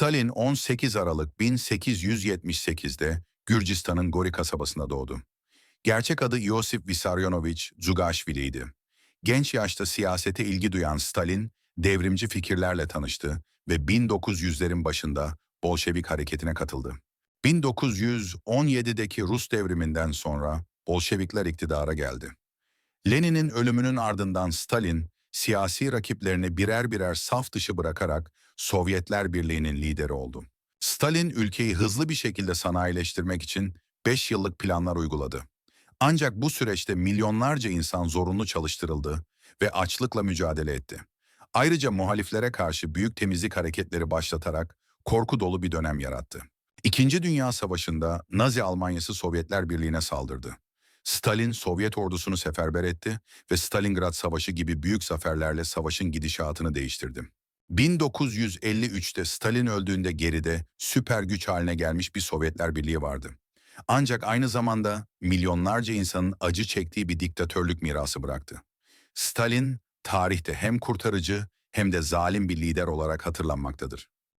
Stalin 18 Aralık 1878'de Gürcistan'ın Gori kasabasında doğdu. Gerçek adı Iosif Vissarionovich Zugashvili'ydi. Genç yaşta siyasete ilgi duyan Stalin, devrimci fikirlerle tanıştı ve 1900'lerin başında Bolşevik hareketine katıldı. 1917'deki Rus devriminden sonra Bolşevikler iktidara geldi. Lenin'in ölümünün ardından Stalin, siyasi rakiplerini birer birer saf dışı bırakarak Sovyetler Birliği'nin lideri oldu. Stalin ülkeyi hızlı bir şekilde sanayileştirmek için 5 yıllık planlar uyguladı. Ancak bu süreçte milyonlarca insan zorunlu çalıştırıldı ve açlıkla mücadele etti. Ayrıca muhaliflere karşı büyük temizlik hareketleri başlatarak korku dolu bir dönem yarattı. İkinci Dünya Savaşı'nda Nazi Almanyası Sovyetler Birliği'ne saldırdı. Stalin Sovyet ordusunu seferber etti ve Stalingrad Savaşı gibi büyük zaferlerle savaşın gidişatını değiştirdi. 1953'te Stalin öldüğünde geride süper güç haline gelmiş bir Sovyetler Birliği vardı. Ancak aynı zamanda milyonlarca insanın acı çektiği bir diktatörlük mirası bıraktı. Stalin tarihte hem kurtarıcı hem de zalim bir lider olarak hatırlanmaktadır.